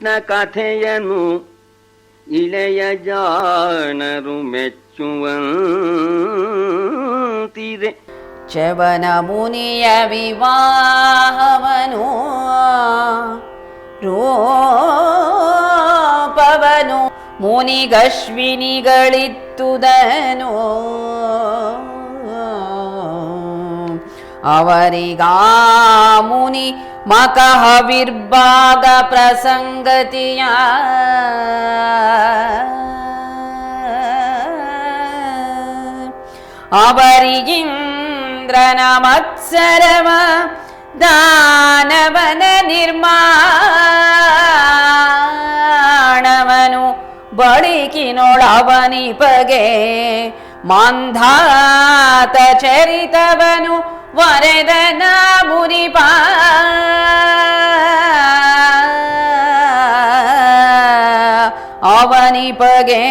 ಕೃಷ್ಣ ಕಥೆಯನು ಇಳೆಯ ಜಾಣರು ಮೆಚ್ಚುವಂತಿದೆ. ಚವನ ಮುನಿಯ ವಿವಾಹವನು ರೂಪವನು ಮುನಿಗಶ್ವಿನಿಗಳಿತ್ತುದನು. ಅವರಿಗಾ ಮುನಿ ಮಕಹವಿರ್ಭಾಗ ಪ್ರಸಂಗತಿಯ. ಅವರಿಗಿಂದ್ರನ ಮತ್ಸರವ ದಾನವನ ನಿರ್ಮಾಣವನು ಬಳಿಕಿನೊಳವನಿಪಗೆ ಮಾಂಧಾತ ಚರಿತವನು ವರೆದನ ಮುನಿಪ ಅವನಿಪಗೆ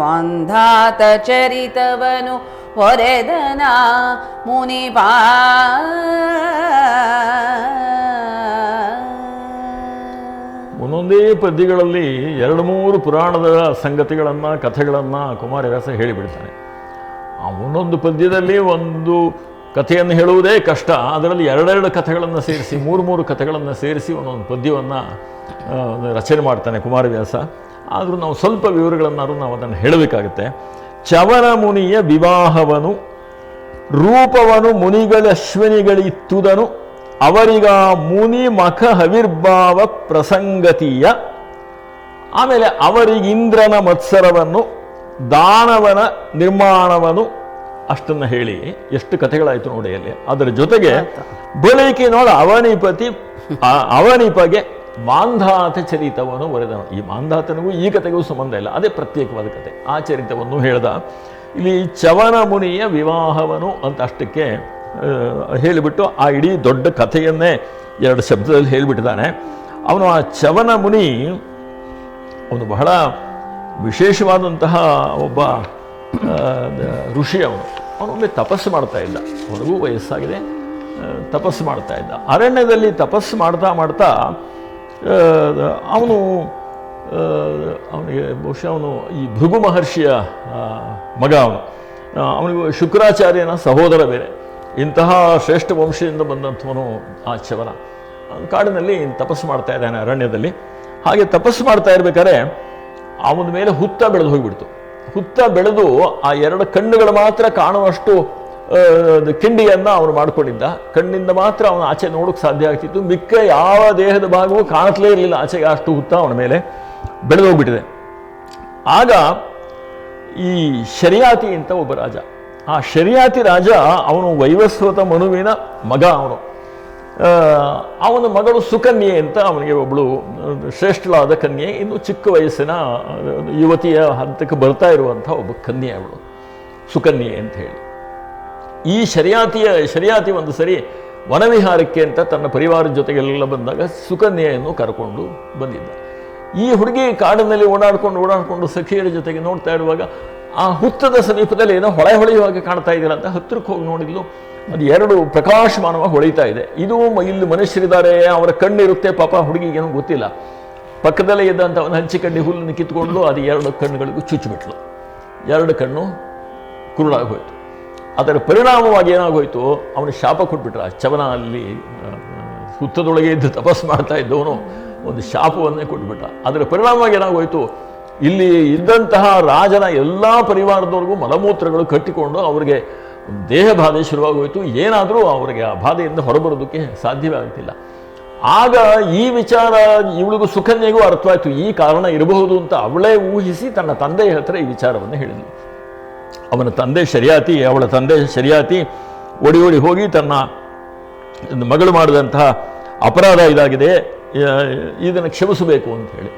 ಮಂಧಾತ ಚರಿತವನು ಹೊರೆದನ ಮುನಿಪ ಒಂದೊಂದೇ ಪದ್ಯಗಳಲ್ಲಿ ಎರಡು ಮೂರು ಪುರಾಣದ ಸಂಗತಿಗಳನ್ನು, ಕಥೆಗಳನ್ನು ಕುಮಾರವ್ಯಾಸ ಹೇಳಿಬಿಡ್ತಾನೆ. ಒಂದೊಂದು ಪದ್ಯದಲ್ಲಿ ಒಂದು ಕಥೆಯನ್ನು ಹೇಳುವುದೇ ಕಷ್ಟ. ಅದರಲ್ಲಿ ಎರಡೆರಡು ಕಥೆಗಳನ್ನು ಸೇರಿಸಿ, ಮೂರು ಮೂರು ಕಥೆಗಳನ್ನು ಸೇರಿಸಿ ಒಂದೊಂದು ಪದ್ಯವನ್ನು ರಚನೆ ಮಾಡ್ತಾನೆ ಕುಮಾರವ್ಯಾಸ. ಆದರೂ ನಾವು ಸ್ವಲ್ಪ ವಿವರಗಳನ್ನಾದರೂ ನಾವು ಅದನ್ನು ಹೇಳಬೇಕಾಗುತ್ತೆ. ಚವರ ಮುನಿಯ ವಿವಾಹವನು, ರೂಪವನು ಮುನಿಗಳ ಅಶ್ವಿನಿಗಳಿತ್ತುದನು, ಅವರಿಗ ಮುನಿ ಮಖ ಹವಿರ್ಭಾವ ಪ್ರಸಂಗತಿಯ. ಆಮೇಲೆ ಅವರಿಗಿಂದ್ರನ ಮತ್ಸರವನ್ನು ದಾನವನ ನಿರ್ಮಾಣವನು ಅಷ್ಟನ್ನು ಹೇಳಿ ಎಷ್ಟು ಕಥೆಗಳಾಯಿತು ನೋಡಿ ಅಲ್ಲಿ. ಅದರ ಜೊತೆಗೆ ಬಳಿಕಿನೋಳ ಅವನಿಪತಿ, ಆ- ಅವನಿಪಗೆ ಮಾಂಧಾತ ಚರಿತವನ್ನು ಬರೆದನು ಈ ಮಾಂಧಾತನಿಗೂ ಈ ಕಥೆಗೂ ಸಂಬಂಧ ಇಲ್ಲ, ಅದೇ ಪ್ರತ್ಯೇಕವಾದ ಕತೆ ಆ ಚರಿತವನ್ನು ಹೇಳ್ದ, ಇಲ್ಲಿ ಚವನ ಮುನಿಯ ವಿವಾಹವನು ಅಂತ ಅಷ್ಟಕ್ಕೆ ಹೇಳಿಬಿಟ್ಟು ಆ ಇಡೀ ದೊಡ್ಡ ಕಥೆಯನ್ನೇ ಎರಡು ಶಬ್ದದಲ್ಲಿ ಹೇಳಿಬಿಟ್ಟಿದ್ದಾನೆ. ಅವನು ಆ ಚವನ ಮುನಿ, ಅವನು ಬಹಳ ವಿಶೇಷವಾದಂತಹ ಒಬ್ಬ ಋಷಿ ಅವನು. ಅವನೊಮ್ಮೆ ತಪಸ್ಸು ಮಾಡ್ತಾ ಇದ್ದ ಅವನಿಗೂ ವಯಸ್ಸಾಗಿದೆ. ತಪಸ್ಸು ಮಾಡ್ತಾ ಇದ್ದ. ಅರಣ್ಯದಲ್ಲಿ ತಪಸ್ಸು ಮಾಡ್ತಾ ಮಾಡ್ತಾ ಅವನು ಅವನಿಗೆ ಬಹುಶಃ ಅವನು ಈ ಭೃಗು ಮಹರ್ಷಿಯ ಮಗ ಅವನು. ಅವನಿಗೂ ಶುಕ್ರಾಚಾರ್ಯನ ಸಹೋದರ ಬೇರೆ. ಇಂತಹ ಶ್ರೇಷ್ಠ ವಂಶದಿಂದ ಬಂದಂಥವನು ಆ ಚವನ. ಕಾಡಿನಲ್ಲಿ ತಪಸ್ಸು ಮಾಡ್ತಾ ಇದ್ದಾನೆ ಅರಣ್ಯದಲ್ಲಿ. ಹಾಗೆ ತಪಸ್ಸು ಮಾಡ್ತಾ ಇರ್ಬೇಕಾದ್ರೆ ಅವನ ಮೇಲೆ ಹುತ್ತ ಬೆಳೆದು ಹೋಗಿಬಿಡ್ತು. ಹುತ್ತ ಬೆಳೆದು ಆ ಎರಡು ಕಣ್ಣುಗಳು ಮಾತ್ರ ಕಾಣುವಷ್ಟು ಕಿಂಡಿಯನ್ನು ಅವನು ಮಾಡಿಕೊಂಡಿದ್ದ. ಕಣ್ಣಿಂದ ಮಾತ್ರ ಅವನು ಆಚೆ ನೋಡೋಕೆ ಸಾಧ್ಯ ಆಗ್ತಿತ್ತು. ಮಿಕ್ಕ ಯಾವ ದೇಹದ ಭಾಗವೂ ಕಾಣತ್ಲೇ ಇರಲಿಲ್ಲ. ಆಚೆಗೆ ಅಷ್ಟು ಹುತ್ತ ಅವನ ಮೇಲೆ ಬೆಳೆದು ಹೋಗ್ಬಿಟ್ಟಿದೆ. ಆಗ ಈ ಶರಿಯಾತಿ ಅಂತ ಒಬ್ಬ ರಾಜ. ಆ ಶರಿಯಾತಿ ರಾಜ ಅವನು ವೈವಸ್ವತ ಮನುವಿನ ಮಗ ಅವನು. ಅವನ ಮಗಳು ಸುಕನ್ಯೆ ಅಂತ ಅವನಿಗೆ ಒಬ್ಬಳು ಶ್ರೇಷ್ಠಳಾದ ಕನ್ಯೆ. ಇನ್ನು ಚಿಕ್ಕ ವಯಸ್ಸಿನ ಯುವತಿಯ ಹಂತಕ್ಕೆ ಬರ್ತಾ ಇರುವಂಥ ಒಬ್ಬ ಕನ್ಯೆ ಅವಳು, ಸುಕನ್ಯೆ ಅಂತ ಹೇಳಿ. ಈ ಶರಿಯಾತಿಯ, ಶರಿಯಾತಿ ಒಂದು ಸರಿ ವನವಿಹಾರಕ್ಕೆ ಅಂತ ತನ್ನ ಪರಿವಾರದ ಜೊತೆಗೆಲ್ಲ ಬಂದಾಗ ಸುಕನ್ಯೆಯನ್ನು ಕರ್ಕೊಂಡು ಬಂದಿದ್ದ. ಈ ಹುಡುಗಿ ಕಾಡಿನಲ್ಲಿ ಓಡಾಡ್ಕೊಂಡು, ಓಡಾಡಿಕೊಂಡು ಸಖಿಯರ ಜೊತೆಗೆ ನೋಡ್ತಾ ಇರುವಾಗ ಆ ಹುತ್ತದ ಸಮೀಪದಲ್ಲಿ ಏನೋ ಹೊಳೆ ಹೊಳೆಯುವಾಗ ಕಾಣ್ತಾ ಇದ್ದೀರ ಅಂತ ಹತ್ತಿರಕ್ಕೆ ಹೋಗಿ ನೋಡಿದ್ಲು. ಅದು ಎರಡು ಪ್ರಕಾಶಮಾನವಾಗಿ ಹೊಳಿತಾ ಇದೆ. ಇದು ಇಲ್ಲಿ ಮನುಷ್ಯರಿದ್ದಾರೆ, ಅವರ ಕಣ್ಣಿರುತ್ತೆ, ಪಾಪ ಹುಡುಗಿಗೇನು ಗೊತ್ತಿಲ್ಲ. ಪಕ್ಕದಲ್ಲೇ ಇದ್ದಂಥ ಒಂದು ಹಂಚಿಕಡ್ಡಿ ಹುಲ್ಲನ್ನು ಕಿತ್ಕೊಂಡು ಅದು ಎರಡು ಕಣ್ಣುಗಳಿಗೂ ಚುಚ್ಚಿಬಿಟ್ಲು ಎರಡು ಕಣ್ಣು ಕುರುಡಾಗಿ ಹೋಯಿತು. ಅದರ ಪರಿಣಾಮವಾಗಿ ಏನಾಗೋಯ್ತು, ಅವನು ಶಾಪ ಕೊಟ್ಬಿಟ್ರ. ಚವನ ಅಲ್ಲಿ ಹುತ್ತದೊಳಗೆ ಇದ್ದು ತಪಸ್ಸು ಮಾಡ್ತಾ ಇದ್ದವನು ಒಂದು ಶಾಪವನ್ನೇ ಕೊಟ್ಬಿಟ್ಟ. ಅದರ ಪರಿಣಾಮವಾಗಿ ಏನಾಗೋಯ್ತು, ಇಲ್ಲಿ ಇದ್ದಂತಹ ರಾಜನ ಎಲ್ಲ ಪರಿವಾರದವರೆಗೂ ಮಲಮೂತ್ರಗಳು ಕಟ್ಟಿಕೊಂಡು ಅವರಿಗೆ ದೇಹ ಬಾಧೆ ಶುರುವಾಗೋಯಿತು, ಏನಾದರೂ ಅವರಿಗೆ ಆ ಬಾಧೆಯಿಂದ ಹೊರಬರೋದಕ್ಕೆ ಸಾಧ್ಯವೇ ಆಗ್ತಿಲ್ಲ. ಆಗ ಈ ವಿಚಾರ, ಇವಳಿಗೂ ಸುಕನ್ಯೆಗೂ ಅರ್ಥವಾಯಿತು, ಈ ಕಾರಣ ಇರಬಹುದು ಅಂತ ಅವಳೇ ಊಹಿಸಿ ತನ್ನ ತಂದೆಯ ಹತ್ರ ಈ ವಿಚಾರವನ್ನು ಹೇಳಿದ್ಲು. ಅವನ ತಂದೆ ಶರಿಯಾತಿ, ಅವಳ ತಂದೆ ಶರಿಯಾತಿ ಓಡಿ ಓಡಿ ಹೋಗಿ ತನ್ನ ಮಗಳು ಮಾಡಿದಂತಹ ಅಪರಾಧ ಇದಾಗಿದೆ ಇದನ್ನು ಕ್ಷಮಿಸಬೇಕು ಅಂತ ಹೇಳಿ.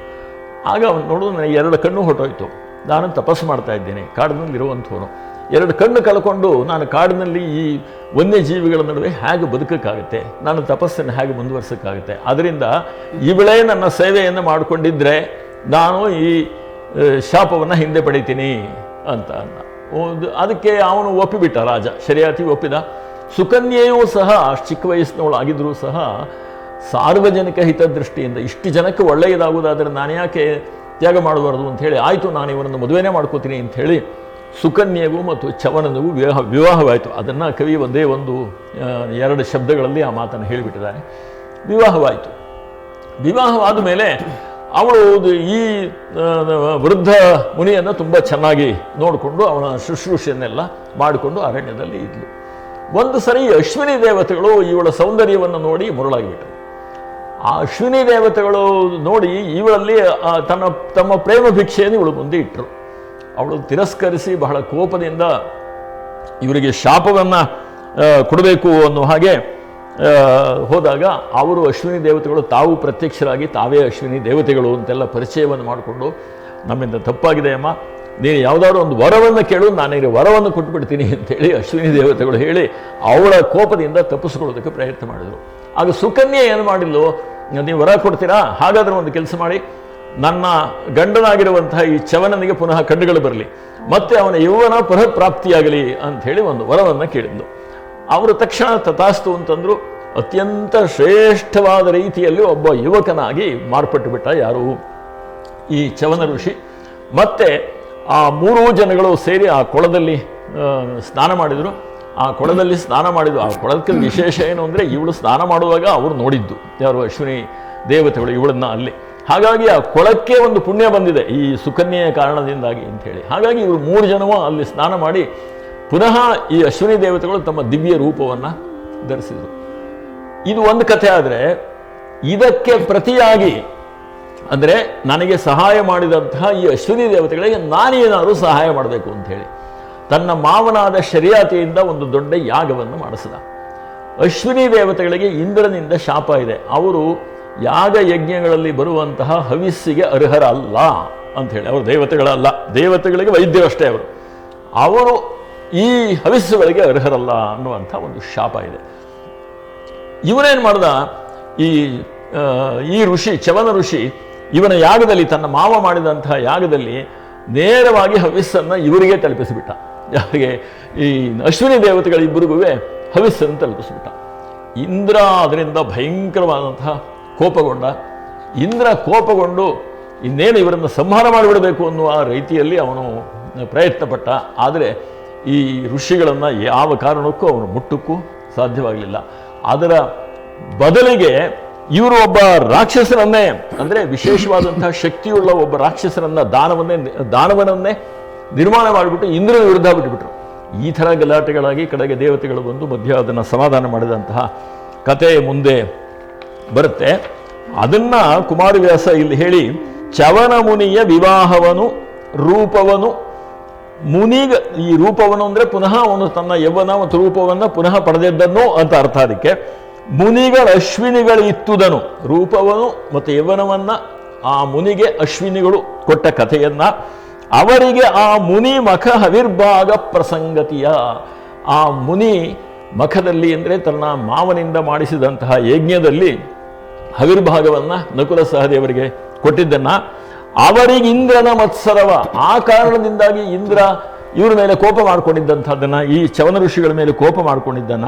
ಆಗ ಅವನು ನೋಡು, ನನಗೆ ಎರಡು ಕಣ್ಣು ಹೊರಟೋಯ್ತು. ನಾನು ತಪಸ್ಸು ಮಾಡ್ತಾ ಇದ್ದೇನೆ ಕಾಡಿನಲ್ಲಿ ಇರುವಂಥವನು ಎರಡು ಕಣ್ಣು ಕಳ್ಕೊಂಡು ನಾನು ಕಾಡಿನಲ್ಲಿ ಈ ವನ್ಯಜೀವಿಗಳ ನಡುವೆ ಹೇಗೆ ಬದುಕಕ್ಕಾಗುತ್ತೆ? ನಾನು ತಪಸ್ಸನ್ನು ಹೇಗೆ ಮುಂದುವರ್ಸೋಕ್ಕಾಗುತ್ತೆ? ಅದರಿಂದ ಇವಳೇ ನನ್ನ ಸೇವೆಯನ್ನು ಮಾಡಿಕೊಂಡಿದ್ದರೆ ನಾನು ಈ ಶಾಪವನ್ನು ಹಿಂದೆ ಪಡಿತೀನಿ ಅಂತ ಅನ್ನ. ಅದಕ್ಕೆ ಅವನು ಒಪ್ಪಿಬಿಟ್ಟ ರಾಜ. ಶರಿಯಾತಿ ಒಪ್ಪಿದ. ಸುಕನ್ಯೆಯೂ ಸಹ, ಚಿಕ್ಕ ವಯಸ್ಸಿನವಳು ಆಗಿದ್ರೂ ಸಹ ಸಾರ್ವಜನಿಕ ಹಿತದೃಷ್ಟಿಯಿಂದ ಇಷ್ಟು ಜನಕ್ಕೆ ಒಳ್ಳೆಯದಾಗುವುದಾದರೆ ನಾನು ಯಾಕೆ ತ್ಯಾಗ ಮಾಡಬಾರ್ದು ಅಂತ ಹೇಳಿ, ಆಯಿತು, ನಾನು ಇವರನ್ನು ಮದುವೆನೇ ಮಾಡ್ಕೋತೀನಿ ಅಂತ ಹೇಳಿ ಸುಕನ್ಯೆಗೂ ಮತ್ತು ಚವನನಿಗೂ ವಿವಾಹ, ವಿವಾಹವಾಯಿತು. ಅದನ್ನು ಕವಿ ಒಂದೇ ಒಂದು ಎರಡು ಶಬ್ದಗಳಲ್ಲಿ ಆ ಮಾತನ್ನು ಹೇಳಿಬಿಟ್ಟಿದ್ದಾರೆ. ವಿವಾಹವಾಯಿತು. ವಿವಾಹವಾದ ಮೇಲೆ ಅವಳು ಈ ವೃದ್ಧ ಮುನಿಯನ್ನು ತುಂಬ ಚೆನ್ನಾಗಿ ನೋಡಿಕೊಂಡು ಅವನ ಶುಶ್ರೂಷೆಯನ್ನೆಲ್ಲ ಮಾಡಿಕೊಂಡು ಅರಣ್ಯದಲ್ಲಿ ಇದ್ಲು. ಒಂದು ಸರಿ ಅಶ್ವಿನಿ ದೇವತೆಗಳು ಇವಳ ಸೌಂದರ್ಯವನ್ನು ನೋಡಿ ಮುರುಳಾಗಿಬಿಟ್ಟರು. ಆ ಅಶ್ವಿನಿ ದೇವತೆಗಳು ನೋಡಿ ಇವಳಲ್ಲಿ ತನ್ನ, ತಮ್ಮ ಪ್ರೇಮ ಭಿಕ್ಷೆಯನ್ನು ಇವಳು ಮುಂದೆ ಇಟ್ಟರು ಅವಳು ತಿರಸ್ಕರಿಸಿ ಬಹಳ ಕೋಪದಿಂದ ಇವರಿಗೆ ಶಾಪವನ್ನು ಕೊಡಬೇಕು ಅನ್ನೋ ಹಾಗೆ ಹೋದಾಗ ಅವರು ಅಶ್ವಿನಿ ದೇವತೆಗಳು ತಾವು ಪ್ರತ್ಯಕ್ಷರಾಗಿ ತಾವೇ ಅಶ್ವಿನಿ ದೇವತೆಗಳು ಅಂತೆಲ್ಲ ಪರಿಚಯವನ್ನು ಮಾಡಿಕೊಂಡು, ನಮ್ಮಿಂದ ತಪ್ಪಾಗಿದೆ ಅಮ್ಮ. ನೀನು ಯಾವುದಾದ್ರು ಒಂದು ವರವನ್ನು ಕೇಳು ನಾನಿಗೆ ವರವನ್ನು ಕೊಟ್ಬಿಡ್ತೀನಿ ಅಂತೇಳಿ ಅಶ್ವಿನಿ ದೇವತೆಗಳು ಹೇಳಿ ಅವಳ ಕೋಪದಿಂದ ತಪ್ಪಿಸ್ಕೊಳ್ಳೋದಕ್ಕೆ ಪ್ರಯತ್ನ ಮಾಡಿದರು. ಆಗ ಸುಕನ್ಯೆ ಏನು ಮಾಡಿಲ್ಲೋ ನೀವು ವರ ಕೊಡ್ತೀರಾ? ಹಾಗಾದರೆ ಒಂದು ಕೆಲಸ ಮಾಡಿ. ನನ್ನ ಗಂಡನಾಗಿರುವಂತಹ ಈ ಚವನನಿಗೆ ಪುನಃ ಕಣ್ಣುಗಳು ಬರಲಿ, ಮತ್ತೆ ಅವನ ಯೌವನ ಪುನಃ ಪ್ರಾಪ್ತಿಯಾಗಲಿ ಅಂತ ಹೇಳಿ ಒಂದು ವರವನ್ನು ಕೇಳಿದ್ಲು. ಅವರು ತಕ್ಷಣ ತಥಾಸ್ತು ಅಂತಂದ್ರು, ಅತ್ಯಂತ ಶ್ರೇಷ್ಠವಾದ ರೀತಿಯಲ್ಲಿ ಒಬ್ಬ ಯುವಕನಾಗಿ ಮಾರ್ಪಟ್ಟು ಬಿಟ್ಟ ಯಾರು? ಈ ಚವನ ಋಷಿ, ಮತ್ತೆ ಆ ಮೂರೂ ಜನಗಳು ಸೇರಿ ಆ ಕೊಳದಲ್ಲಿ ಸ್ನಾನ ಮಾಡಿದರು. ಆ ಕೊಳದಲ್ಲಿ ಸ್ನಾನ ಮಾಡಿದ್ರು. ಆ ಕೊಳದಕ್ಕೆ ವಿಶೇಷ ಏನು ಅಂದರೆ, ಇವಳು ಸ್ನಾನ ಮಾಡುವಾಗ ಅವರು ನೋಡಿದ್ದು. ಯಾರು? ಅಶ್ವಿನಿ ದೇವತೆಗಳು ಇವಳನ್ನ ಅಲ್ಲಿ. ಹಾಗಾಗಿ ಆ ಕೊಳಕ್ಕೆ ಒಂದು ಪುಣ್ಯ ಬಂದಿದೆ ಈ ಸುಕನ್ಯೆಯ ಕಾರಣದಿಂದಾಗಿ ಅಂಥೇಳಿ ಹಾಗಾಗಿ ಇವರು ಮೂರು ಜನವೂ ಅಲ್ಲಿ ಸ್ನಾನ ಮಾಡಿ ಪುನಃ ಈ ಅಶ್ವಿನಿ ದೇವತೆಗಳು ತಮ್ಮ ದಿವ್ಯ ರೂಪವನ್ನು ಧರಿಸಿದರು. ಇದು ಒಂದು ಕಥೆ ಆದರೆ ಇದಕ್ಕೆ ಪ್ರತಿಯಾಗಿ ಅಂದರೆ ನನಗೆ ಸಹಾಯ ಮಾಡಿದಂತಹ ಈ ಅಶ್ವಿನಿ ದೇವತೆಗಳಿಗೆ ನಾನೇನಾದರೂ ಸಹಾಯ ಮಾಡಬೇಕು ಅಂತ ಹೇಳಿ. ತನ್ನ ಮಾವನಾದ ಶರಿಯಾತಿಯಿಂದ ಒಂದು ದೊಡ್ಡ ಯಾಗವನ್ನು ಮಾಡಿಸಿದ. ಅಶ್ವಿನಿ ದೇವತೆಗಳಿಗೆ ಇಂದ್ರನಿಂದ ಶಾಪ ಇದೆ. ಅವರು ಯಾಗ ಯಜ್ಞಗಳಲ್ಲಿ ಬರುವಂತಹ ಹವಿಸ್ಸಿಗೆ ಅರ್ಹರಲ್ಲ ಅಂತ ಹೇಳಿ. ಅವರು ದೇವತೆಗಳಲ್ಲ. ದೇವತೆಗಳಿಗೆ ವೈದ್ಯರಷ್ಟೇ ಅವರು. ಅವರು ಈ ಹವಿಸ್ಸುಗಳಿಗೆ ಅರ್ಹರಲ್ಲ ಅನ್ನುವಂಥ ಒಂದು ಶಾಪ ಇದೆ. ಇವನೇನು ಮಾಡ್ದ? ಈ ಈ ಋಷಿ ಚವನ ಋಷಿ, ಇವನ ಯಾಗದಲ್ಲಿ ತನ್ನ ಮಾವ ಮಾಡಿದಂತಹ ಯಾಗದಲ್ಲಿ ನೇರವಾಗಿ ಹವಿಸ್ಸನ್ನು ಇವರಿಗೆ ತಲುಪಿಸಿಬಿಟ್ಟ. ಯಾರಿಗೆ ಈ ಅಶ್ವಿನಿ ದೇವತೆಗಳಿಬ್ಬರಿಗೂ ಹವಿಸ್ಸನ್ನು ತಲುಪಿಸಿಬಿಟ್ಟ. ಇಂದ್ರ ಅದರಿಂದ ಭಯಂಕರವಾದಂತಹ ಕೋಪಗೊಂಡ, ಇಂದ್ರ ಕೋಪಗೊಂಡು ಇನ್ನೇನು ಇವರನ್ನು ಸಂಹಾರ ಮಾಡಿಬಿಡಬೇಕು ಅನ್ನುವ ರೀತಿಯಲ್ಲಿ ಅವನು ಪ್ರಯತ್ನಪಟ್ಟ. ಆದರೆ ಈ ಋಷಿಗಳನ್ನು ಯಾವ ಕಾರಣಕ್ಕೂ ಅವನು ಮುಟ್ಟಕ್ಕೂ ಸಾಧ್ಯವಾಗಲಿಲ್ಲ. ಅದರ ಬದಲಿಗೆ ಇವರು ಒಬ್ಬ ರಾಕ್ಷಸರನ್ನೇ ಅಂದರೆ ವಿಶೇಷವಾದಂತಹ ಶಕ್ತಿಯುಳ್ಳ ಒಬ್ಬ ರಾಕ್ಷಸರನ್ನ ದಾನವನ್ನೇ, ದಾನವನನ್ನೇ ನಿರ್ಮಾಣ ಮಾಡಿಬಿಟ್ಟು ಇಂದ್ರನ ವಿರುದ್ಧ ಬಿಟ್ಟುಬಿಟ್ರು ಈ ಥರ ಗಲಾಟೆಗಳಾಗಿ ಕಡೆಗೆ ದೇವತೆಗಳು ಬಂದು ಮಧ್ಯ ಅದನ್ನು ಸಮಾಧಾನ ಮಾಡಿದಂತಹ ಕತೆ ಮುಂದೆ ಬರುತ್ತೆ. ಅದನ್ನ ಕುಮಾರವ್ಯಾಸ ಇಲ್ಲಿ ಹೇಳಿ ಚವನ ಮುನಿಯ ವಿವಾಹವನು, ರೂಪವನು, ಮುನಿಗ ಈ ರೂಪವನು ಅಂದ್ರೆ ಪುನಃ ಅವನು ತನ್ನ ಯೌವನ ಮತ್ತು ರೂಪವನ್ನು ಪುನಃ ಪಡೆದಿದ್ದನು ಅಂತ ಅರ್ಥ ಅದಕ್ಕೆ. ಮುನಿಗಳ ಅಶ್ವಿನಿಗಳು ಇತ್ತುದನು ರೂಪವನು ಮತ್ತು ಯೌವನವನ್ನ ಆ ಮುನಿಗೆ ಅಶ್ವಿನಿಗಳು ಕೊಟ್ಟ ಕಥೆಯನ್ನ. ಅವರಿಗೆ ಆ ಮುನಿ ಮಖ ಹವಿರ್ಭಾಗ ಪ್ರಸಂಗತಿಯ, ಆ ಮುನಿ ಮಖದಲ್ಲಿ ಅಂದರೆ ತನ್ನ ಮಾವನಿಂದ ಮಾಡಿಸಿದಂತಹ ಯಜ್ಞದಲ್ಲಿ ಹವಿರ್ಭಾಗವನ್ನ ನಕುಲ ಸಹದೇವರಿಗೆ ಕೊಟ್ಟಿದ್ದನ್ನ ಅವರಿಗೆ ಇಂದ್ರನ ಮತ್ಸರವ. ಆ ಕಾರಣದಿಂದಾಗಿ ಇಂದ್ರ ಇವ್ರ ಮೇಲೆ ಕೋಪ ಮಾಡಿಕೊಂಡಿದ್ದಂಥದ್ದನ್ನು, ಈ ಚವನ ಋಷಿಗಳ ಮೇಲೆ ಕೋಪ ಮಾಡ್ಕೊಂಡಿದ್ದನ್ನ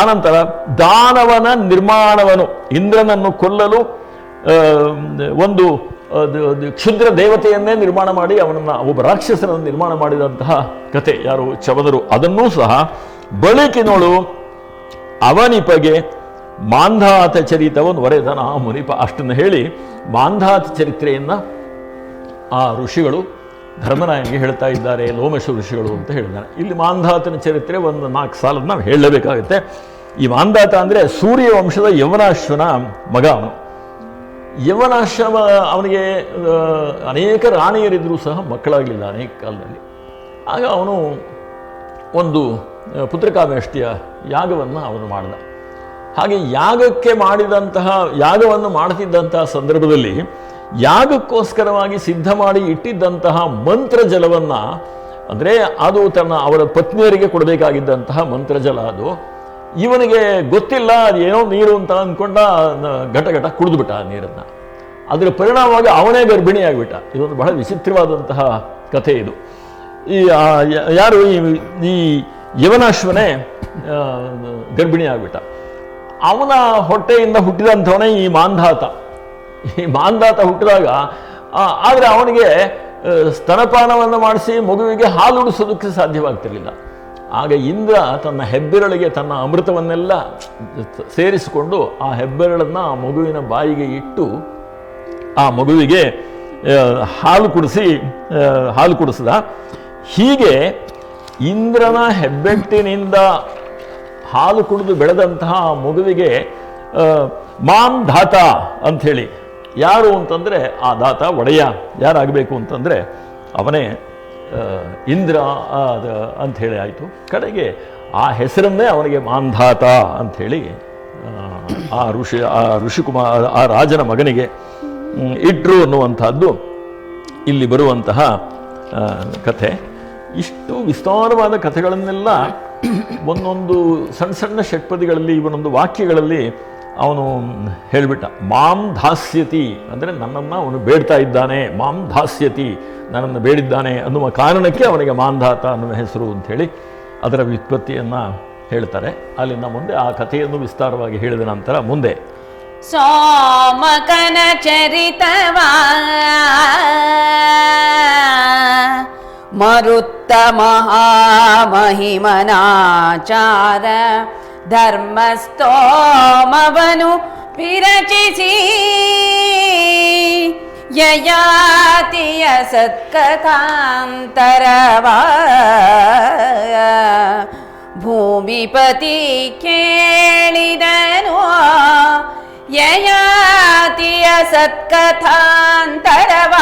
ಆನಂತರ ದಾನವನ ನಿರ್ಮಾಣವನು, ಇಂದ್ರನನ್ನು ಕೊಲ್ಲಲು ಒಂದು ಕ್ಷುದ್ರ ದೇವತೆಯನ್ನೇ ನಿರ್ಮಾಣ ಮಾಡಿ ಅವನನ್ನ, ಒಬ್ಬ ರಾಕ್ಷಸನನ್ನು ನಿರ್ಮಾಣ ಮಾಡಿದಂತಹ ಕತೆ. ಯಾರು ಚವನರು ಅದನ್ನೂ ಸಹ ಬಳಿಕಿನೋಳು ಅವನಿಪಗೆ ಮಾಂಧಾತ ಚರಿತವನ್ನು ವರೆದನ ಮುನಿಪ ಅಷ್ಟನ್ನು ಹೇಳಿ ಮಾಂಧಾತ ಚರಿತ್ರೆಯನ್ನು ಆ ಋಷಿಗಳು ಧರ್ಮರಾಯನಿಗೆ ಹೇಳ್ತಾ ಇದ್ದಾರೆ ಲೋಮಶ ಋಷಿಗಳು ಅಂತ ಹೇಳಿದ್ದಾರೆ. ಇಲ್ಲಿ ಮಾಂಧಾತನ ಚರಿತ್ರೆ ಒಂದು ನಾಲ್ಕು ಸಾಲದ ನಾವು ಹೇಳಲೇಬೇಕಾಗುತ್ತೆ. ಈ ಮಾಂಧಾತ ಅಂದರೆ ಸೂರ್ಯ ವಂಶದ ಯವನಾಶ್ವನ ಮಗ ಅವನು. ಯವನಾಶ್ರಮ ಅವನಿಗೆ ಅನೇಕ ರಾಣಿಯರಿದ್ದರೂ ಸಹ ಮಕ್ಕಳಾಗಲಿಲ್ಲ ಅನೇಕ ಕಾಲದಲ್ಲಿ. ಆಗ ಅವನು ಒಂದು ಪುತ್ರಕಾಮೇಷ್ಟಿಯ ಯಾಗವನ್ನು ಅವನು ಮಾಡಿದ. ಹಾಗೆ ಯಾಗಕ್ಕೆ ಮಾಡಿದಂತಹ, ಯಾಗವನ್ನು ಮಾಡ್ತಿದ್ದಂತಹ ಸಂದರ್ಭದಲ್ಲಿ ಯಾಗಕ್ಕೋಸ್ಕರವಾಗಿ ಸಿದ್ಧ ಮಾಡಿ ಇಟ್ಟಿದ್ದಂತಹ ಮಂತ್ರ ಜಲವನ್ನು ಅಂದರೆ ಅದು ತನ್ನ ಅವರ ಪತ್ನಿಯರಿಗೆ ಕೊಡಬೇಕಾಗಿದ್ದಂತಹ ಮಂತ್ರ ಜಲ ಅದು, ಇವನಿಗೆ ಗೊತ್ತಿಲ್ಲ, ಅದು ಏನೋ ನೀರು ಅಂತ ಅಂದ್ಕೊಂಡ ಘಟ ಘಟ ಕುಡಿದ್ಬಿಟ್ಟ ಆ ನೀರನ್ನು. ಅದರ ಪರಿಣಾಮವಾಗಿ ಅವನೇ ಗರ್ಭಿಣಿಯಾಗ್ಬಿಟ್ಟ. ಇದೊಂದು ಬಹಳ ವಿಚಿತ್ರವಾದಂತಹ ಕಥೆ ಇದು. ಈ ಯಾರು ಈ ಯವನಾಶ್ವನೇ ಗರ್ಭಿಣಿ ಆಗ್ಬಿಟ್ಟ ಅವನ ಹೊಟ್ಟೆಯಿಂದ ಹುಟ್ಟಿದಂಥವನೇ ಈ ಮಾಂಧಾತ. ಈ ಮಾಂಧಾತ ಹುಟ್ಟಿದಾಗ ಆದರೆ ಅವನಿಗೆ ಸ್ತನಪಾನವನ್ನು ಮಾಡಿಸಿ ಮಗುವಿಗೆ ಹಾಲು ಉಡಿಸೋದಕ್ಕೆ ಸಾಧ್ಯವಾಗ್ತಿರಲಿಲ್ಲ. ಆಗ ಇಂದ್ರ ತನ್ನ ಹೆಬ್ಬೆರಳಿಗೆ ತನ್ನ ಅಮೃತವನ್ನೆಲ್ಲ ಸೇರಿಸಿಕೊಂಡು ಆ ಹೆಬ್ಬೆರಳನ್ನು ಆ ಮಗುವಿನ ಬಾಯಿಗೆ ಇಟ್ಟು, ಆ ಮಗುವಿಗೆ ಹಾಲು ಕುಡಿಸಿ ಹಾಲು ಕುಡಿಸಿದ. ಹೀಗೆ ಇಂದ್ರನ ಹೆಬ್ಬೆಟ್ಟಿನಿಂದ ಹಾಲು ಕುಡಿದು ಬೆಳೆದಂತಹ ಮಗುವಿಗೆ ಮಾಂ ಧಾತ ಅಂಥೇಳಿ. ಯಾರು ಅಂತಂದರೆ ಆ ದಾತ ಒಡೆಯ ಯಾರಾಗಬೇಕು ಅಂತಂದರೆ ಅವನೇ ಇಂದ್ರ ಅಂಥೇಳಿ ಆಯಿತು. ಕಡೆಗೆ ಆ ಹೆಸರನ್ನೇ ಅವನಿಗೆ ಮಾಂಧಾತ ಅಂಥೇಳಿ ಆ, ಋಷಿ ಆ ಋಷಿಕುಮಾರ್ ಆ ರಾಜನ ಮಗನಿಗೆ ಇಟ್ರು ಅನ್ನುವಂಥದ್ದು ಇಲ್ಲಿ ಬರುವಂತಹ ಕಥೆ. ಇಷ್ಟು ವಿಸ್ತಾರವಾದ ಕಥೆಗಳನ್ನೆಲ್ಲ ಒಂದೊಂದು ಸಣ್ಣ ಸಣ್ಣ ಷಟ್ಪದಿಗಳಲ್ಲಿ ಇವನೊಂದು ವಾಕ್ಯಗಳಲ್ಲಿ ಅವನು ಹೇಳಿಬಿಟ್ಟ, ಮಾಂ ಧಾಸ್ಯತಿ ಅಂದರೆ ನನ್ನನ್ನು ಅವನು ಬೇಡ್ತಾ ಇದ್ದಾನೆ, ಮಾಂ ಧಾಸ್ಯತಿ ನನ್ನನ್ನು ಬೇಡಿದ್ದಾನೆ ಅನ್ನುವ ಕಾರಣಕ್ಕೆ ಅವನಿಗೆ ಮಾಂಧಾತ ಅನ್ನುವ ಹೆಸರು ಅಂಥೇಳಿ ಅದರ ವ್ಯುತ್ಪತ್ತಿಯನ್ನು ಹೇಳ್ತಾರೆ. ಅಲ್ಲಿಂದ ಮುಂದೆ ಆ ಕಥೆಯನ್ನು ವಿಸ್ತಾರವಾಗಿ ಹೇಳಿದ ನಂತರ ಮುಂದೆ. ಸೋಮಕನ ಚರಿತವ मरुत्तमहामहिमनाचार धर्मस्तोमवनु विरचिसि। ययाति असत्कथान्तरवा भूमिपति खेणिदनु ಯಯಾತಿಯ ಸತ್ಕಥಾಂತರವ?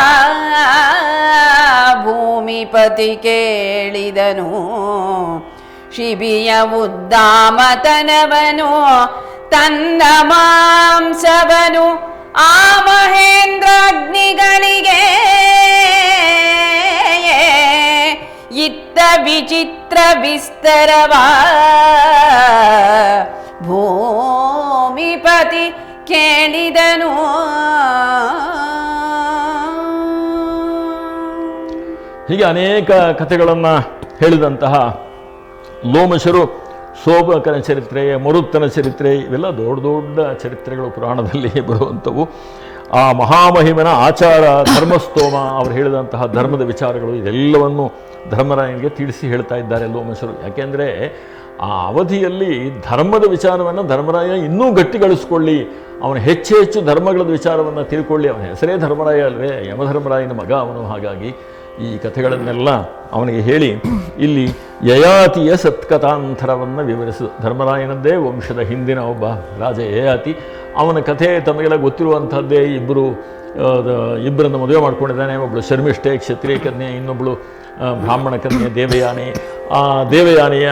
ಭೂಮಿಪತಿ ಕೇಳಿದನು ಶಿಬಿಯ ಉದ್ದಾಮತನವನು ತನ್ನ ಮಾಂಸವನು ಆ ಮಹೇಂದ್ರಾಗ್ನಿಗಳಿಗೆ ಇತ್ತ ವಿಚಿತ್ರ ವಿಸ್ತರವ? ಭೂಮಿಪತಿ ಕೇಳಿದನು. ಹೀಗೆ ಅನೇಕ ಕಥೆಗಳನ್ನು ಹೇಳಿದಂತಹ ಲೋಮಶರು ಸೋಬಕನ ಚರಿತ್ರೆ, ಮರುತ್ತನ ಚರಿತ್ರೆ, ಇವೆಲ್ಲ ದೊಡ್ಡ ದೊಡ್ಡ ಚರಿತ್ರೆಗಳು ಪುರಾಣದಲ್ಲಿ ಬರುವಂಥವು. ಆ ಮಹಾಮಹಿಮನ ಆಚಾರ, ಧರ್ಮಸ್ತೋಮ ಅವರು ಹೇಳಿದಂತಹ ಧರ್ಮದ ವಿಚಾರಗಳು ಇದೆಲ್ಲವನ್ನು ಧರ್ಮರಾಯನಿಗೆ ತಿಳಿಸಿ ಹೇಳ್ತಾ ಇದ್ದಾರೆ ಲೋಮಶರು. ಯಾಕೆಂದರೆ ಆ ಅವಧಿಯಲ್ಲಿ ಧರ್ಮದ ವಿಚಾರವನ್ನು ಧರ್ಮರಾಯ ಇನ್ನೂ ಗಟ್ಟಿಗಳಿಸ್ಕೊಳ್ಳಿ. ಅವನು ಹೆಚ್ಚು ಹೆಚ್ಚು ಧರ್ಮಗಳ ವಿಚಾರವನ್ನು ತಿಳ್ಕೊಳ್ಳಿ. ಅವನ ಹೆಸರೇ ಧರ್ಮರಾಯ ಅಲ್ವೇ? ಯಮಧರ್ಮರಾಯನ ಮಗ ಅವನು ಹಾಗಾಗಿ ಈ ಕಥೆಗಳನ್ನೆಲ್ಲ ಅವನಿಗೆ ಹೇಳಿ, ಇಲ್ಲಿ ಯಯಾತಿಯ ಸತ್ಕಥಾಂತರವನ್ನು ವಿವರಿಸು. ಧರ್ಮರಾಯನದ್ದೇ ವಂಶದ ಹಿಂದಿನ ಒಬ್ಬ ರಾಜ ಯಯಾತಿ, ಅವನ ಕಥೆ ತಮಗೆಲ್ಲ ಗೊತ್ತಿರುವಂಥದ್ದೇ ಇಬ್ಬರು ಇಬ್ಬರನ್ನು ಮದುವೆ ಮಾಡ್ಕೊಂಡಿದ್ದಾನೆ. ಒಬ್ಬಳು ಶರ್ಮಿಷ್ಠೆ, ಕ್ಷತ್ರಿಯ ಕನ್ಯೆ ಇನ್ನೊಬ್ಬಳು ಬ್ರಾಹ್ಮಣ ಕನ್ಯೆ, ದೇವಯಾನಿ, ಆ, ದೇವಯಾನಿಯ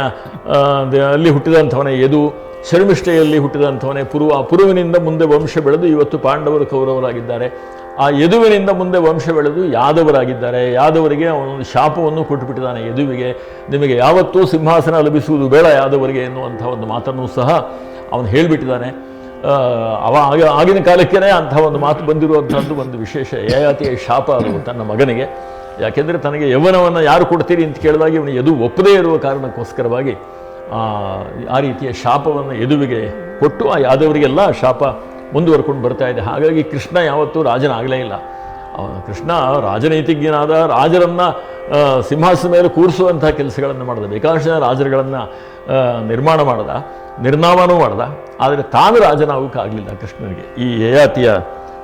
ಅಲ್ಲಿ ಹುಟ್ಟಿದಂಥವನೇ ಯದು, ಶರ್ಮಿಷ್ಠೆಯಲ್ಲಿ ಹುಟ್ಟಿದಂಥವನೇ ಪುರುವ ಪುರುವಿನಿಂದ ಮುಂದೆ ವಂಶ ಬೆಳೆದು ಇವತ್ತು ಪಾಂಡವರು ಕೌರವರಾಗಿದ್ದಾರೆ. ಆ ಯದುವಿನಿಂದ ಮುಂದೆ ವಂಶ ಬೆಳೆದು ಯಾದವರಾಗಿದ್ದಾರೆ. ಯಾದವರಿಗೆ ಅವನೊಂದು ಶಾಪವನ್ನು ಕೊಟ್ಟುಬಿಟ್ಟಿದ್ದಾನೆ ಯದುವಿಗೆ. ನಿಮಗೆ ಯಾವತ್ತೂ ಸಿಂಹಾಸನ ಲಭಿಸುವುದು ಬೇಡ ಯಾದವರಿಗೆ ಎನ್ನುವಂಥ ಒಂದು ಮಾತನ್ನು ಸಹ ಅವನು ಹೇಳಿಬಿಟ್ಟಿದ್ದಾನೆ. ಅವ ಆಗ ಆಗಿನ ಕಾಲಕ್ಕೇ ಅಂಥ ಒಂದು ಮಾತು ಬಂದಿರುವಂಥದ್ದು ಒಂದು ವಿಶೇಷ ಯಯಾತಿಯ ಶಾಪ ಅದು ತನ್ನ ಮಗನಿಗೆ. ಯಾಕೆಂದರೆ ತನಗೆ ಯೌವನವನ್ನು ಯಾರು ಕೊಡ್ತೀರಿ ಅಂತ ಕೇಳಿದಾಗ ಇವನು ಯದು ಒಪ್ಪದೇ ಇರುವ ಕಾರಣಕ್ಕೋಸ್ಕರವಾಗಿ ಆ, ರೀತಿಯ ಶಾಪವನ್ನು ಎದುವಿಗೆ ಕೊಟ್ಟು ಆ ಯಾದವರಿಗೆಲ್ಲ ಶಾಪ ಮುಂದುವರ್ಕೊಂಡು ಬರ್ತಾ ಇದೆ. ಹಾಗಾಗಿ ಕೃಷ್ಣ ಯಾವತ್ತೂ ರಾಜನಾಗಲೇ ಇಲ್ಲ. ಕೃಷ್ಣ ರಾಜನೈತಿಜ್ಞನಾದ ರಾಜರನ್ನು ಸಿಂಹಾಸನ ಮೇಲೆ ಕೂರಿಸುವಂಥ ಕೆಲಸಗಳನ್ನು ಮಾಡಿದ. ಬೇಕಾದಷ್ಟು ರಾಜರುಗಳನ್ನು ನಿರ್ಮಾಣ ಮಾಡ್ದ ನಿರ್ನಾಮನೂ ಮಾಡ್ದ. ಆದರೆ ತಾನು ರಾಜನಾಗೋಕ್ಕಾಗಲಿಲ್ಲ ಕೃಷ್ಣನಿಗೆ. ಈ ಯಯಾತಿಯ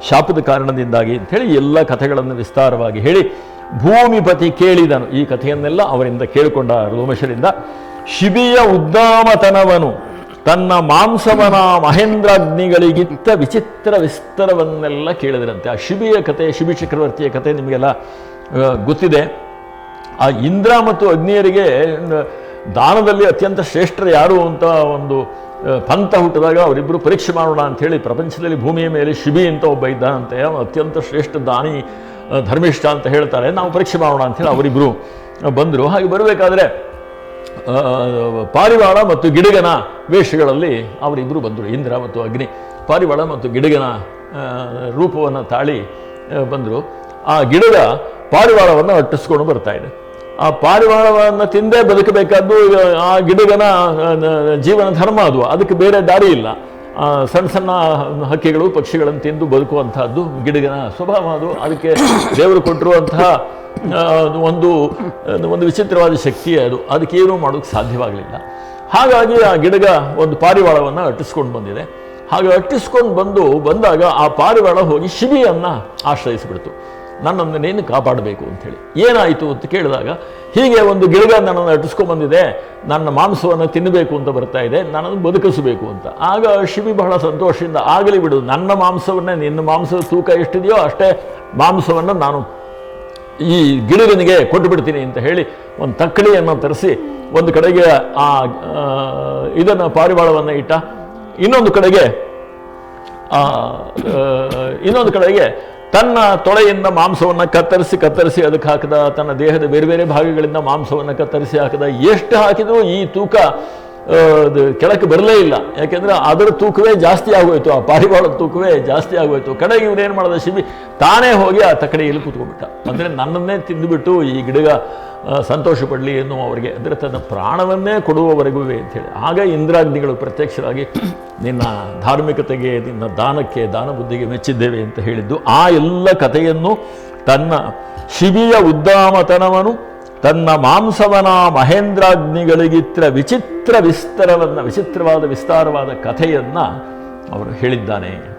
ಶಾಪದ ಕಾರಣದಿಂದಾಗಿ ಅಂಥೇಳಿ ಎಲ್ಲ ಕಥೆಗಳನ್ನು ವಿಸ್ತಾರವಾಗಿ ಹೇಳಿ ಭೂಮಿಪತಿ ಕೇಳಿದನು. ಈ ಕಥೆಯನ್ನೆಲ್ಲ ಅವರಿಂದ ಕೇಳಿಕೊಂಡ ರೋಮೇಶರಿಂದ ಶಿಬಿಯ ಉದ್ದಾಮತನವನು ತನ್ನ ಮಾಂಸವನ ಮಹೇಂದ್ರಾಗ್ನಿಗಳಿಗಿತ್ತ ವಿಚಿತ್ರ ವಿಸ್ತರವನ್ನೆಲ್ಲ ಕೇಳಿದರಂತೆ. ಆ ಶಿಬಿಯ ಕಥೆ, ಶಿಬಿ ಚಕ್ರವರ್ತಿಯ ಕಥೆ ನಿಮಗೆಲ್ಲ ಗೊತ್ತಿದೆ. ಆ ಇಂದ್ರ ಮತ್ತು ಅಗ್ನಿಯರಿಗೆ ದಾನದಲ್ಲಿ ಅತ್ಯಂತ ಶ್ರೇಷ್ಠರು ಯಾರು ಅಂತ ಒಂದು ಪಂಥ ಹುಟ್ಟಿದಾಗ ಅವರಿಬ್ಬರು ಪರೀಕ್ಷೆ ಮಾಡೋಣ ಅಂಥೇಳಿ ಪ್ರಪಂಚದಲ್ಲಿ ಭೂಮಿಯ ಮೇಲೆ ಶಿಬಿ ಅಂತ ಒಬ್ಬ ಇದ್ದಾನಂತೆ. ಅತ್ಯಂತ ಶ್ರೇಷ್ಠ ದಾನಿ ಧರ್ಮಿಷ್ಠ ಅಂತ ಹೇಳ್ತಾರೆ. ನಾವು ಪರೀಕ್ಷೆ ಮಾಡೋಣ ಹೇಳಿ ಅವರಿಬ್ಬರು ಬಂದರು. ಹಾಗೆ ಬರಬೇಕಾದ್ರೆ ಪಾರಿವಾಳ ಮತ್ತು ಗಿಡಗನ ವೇಷಗಳಲ್ಲಿ ಅವರಿಬ್ಬರು ಬಂದರು. ಇಂದ್ರ ಮತ್ತು ಅಗ್ನಿ. ಪಾರಿವಾಳ ಮತ್ತು ಗಿಡಗನ ರೂಪವನ್ನು ತಾಳಿ ಬಂದರು. ಆ ಗಿಡದ ಪಾರಿವಾಳವನ್ನು ಅಟ್ಟಿಸ್ಕೊಂಡು ಬರ್ತಾ ಇದೆ. ಆ ಪಾರಿವಾಳವನ್ನು ತಿಂದೇ ಬದುಕಬೇಕಾದ್ದು, ಆ ಗಿಡಗನ ಜೀವನ ಧರ್ಮ ಅದು. ಅದಕ್ಕೆ ಬೇರೆ ದಾರಿ ಇಲ್ಲ. ಸಣ್ಣ ಸಣ್ಣ ಹಕ್ಕಿಗಳು, ಪಕ್ಷಿಗಳನ್ನು ತಿಂದು ಬದುಕುವಂತಹದ್ದು, ಗಿಡಗನ ಸ್ವಭಾವ ಅದು. ಅದಕ್ಕೆ ದೇವರು ಕೊಟ್ಟಿರುವಂತಹ ಒಂದು ಒಂದು ವಿಚಿತ್ರವಾದ ಶಕ್ತಿಯೇ ಅದು. ಅದಕ್ಕೇನೂ ಮಾಡೋಕ್ಕೆ ಸಾಧ್ಯವಾಗಲಿಲ್ಲ. ಹಾಗಾಗಿ ಆ ಗಿಡಗ ಒಂದು ಪಾರಿವಾಳವನ್ನು ಅಟ್ಟಿಸ್ಕೊಂಡು ಬಂದಿದೆ. ಹಾಗೆ ಅಟ್ಟಿಸ್ಕೊಂಡು ಬಂದು ಬಂದಾಗ ಆ ಪಾರಿವಾಳ ಹೋಗಿ ಶಿಬಿಯನ್ನು ಆಶ್ರಯಿಸಿಬಿಡ್ತು. ನನ್ನನ್ನು ನೀನು ಕಾಪಾಡಬೇಕು ಅಂಥೇಳಿ ಏನಾಯಿತು ಅಂತ ಕೇಳಿದಾಗ, ಹೀಗೆ ಒಂದು ಗಿಡಗ ನನ್ನನ್ನು ಅಟ್ಟಿಸ್ಕೊಂಬಂದಿದೆ ನನ್ನ ಮಾಂಸವನ್ನು ತಿನ್ನಬೇಕು ಅಂತ ಬರ್ತಾ ಇದೆ. ನನ್ನನ್ನು ಬದುಕಿಸಬೇಕು ಅಂತ. ಆಗ ಶಿವಿ ಬಹಳ ಸಂತೋಷದಿಂದ ಆಗಲಿ ಬಿಡು, ನನ್ನ ಮಾಂಸವನ್ನೇ, ನಿನ್ನ ಮಾಂಸದ ತೂಕ ಎಷ್ಟಿದೆಯೋ ಅಷ್ಟೇ ಮಾಂಸವನ್ನು ನಾನು ಈ ಗಿಡಗನಿಗೆ ಕೊಟ್ಟು ಬಿಡ್ತೀನಿ ಅಂತ ಹೇಳಿ ಒಂದು ತಕ್ಕಳಿಯನ್ನು ತರಿಸಿ, ಒಂದು ಕಡೆಗೆ ಆ ಇದನ್ನು ಪಾರಿವಾಳವನ್ನು ಇಟ್ಟ, ಇನ್ನೊಂದು ಕಡೆಗೆ ಇನ್ನೊಂದು ಕಡೆಗೆ ತನ್ನ ತೊಳೆಯಿಂದ ಮಾಂಸವನ್ನು ಕತ್ತರಿಸಿ ಕತ್ತರಿಸಿ ಅದಕ್ಕೆ ಹಾಕಿದ, ತನ್ನ ದೇಹದ ಬೇರೆ ಬೇರೆ ಭಾಗಗಳಿಂದ ಮಾಂಸವನ್ನು ಕತ್ತರಿಸಿ ಹಾಕಿದ, ಎಷ್ಟು ಹಾಕಿದರೂ ಈ ತೂಕ ಕೆಳಕ್ಕೆ ಬರಲೇ ಇಲ್ಲ. ಯಾಕೆಂದ್ರೆ ಅದರ ತೂಕವೇ ಜಾಸ್ತಿ ಆಗೋಯ್ತು, ಆ ಪಾರಿವಾಳದ ತೂಕವೇ ಜಾಸ್ತಿ ಆಗೋಯ್ತು. ಕಡೆಗೆ ಇವನೇನು ಮಾಡಿದ, ಶಿಬಿ, ತಾನೇ ಹೋಗಿ ಆ ತಕಡೆಯಲ್ಲಿ ಕೂತ್ಕೊಂಡ್ಬಿಟ್ಟ. ಅಂದರೆ ನನ್ನನ್ನೇ ತಿಂದುಬಿಟ್ಟು ಈ ಗಿಡಗ ಆ, ಸಂತೋಷ ಪಡಲಿ ಎನ್ನುವ ಅವರಿಗೆ ಅಂದರೆ ತನ್ನ ಪ್ರಾಣವನ್ನೇ ಕೊಡುವವರೆಗೂ ಅಂಥೇಳಿ ಆಗ ಇಂದ್ರಾಗ್ನಿಗಳು ಪ್ರತ್ಯಕ್ಷರಾಗಿ ನಿನ್ನ ಧಾರ್ಮಿಕತೆಗೆ ನಿನ್ನ ದಾನಕ್ಕೆ ದಾನ ಬುದ್ಧಿಗೆ ಮೆಚ್ಚಿದ್ದೇವೆ ಅಂತ ಹೇಳಿದ್ದು ಆ ಎಲ್ಲ ಕಥೆಯನ್ನು ತನ್ನ ಶಿಬಿಯ ಉದ್ದಾಮತನವನು ತನ್ನ ಮಾಂಸವನ ಮಹೇಂದ್ರಾಗ್ನಿಗಳಿಗಿತ್ರ ವಿಚಿತ್ರ ವಿಸ್ತಾರವನ್ನು ವಿಚಿತ್ರವಾದ ವಿಸ್ತಾರವಾದ ಕಥೆಯನ್ನು ಅವರು ಹೇಳಿದ್ದಾನೆ.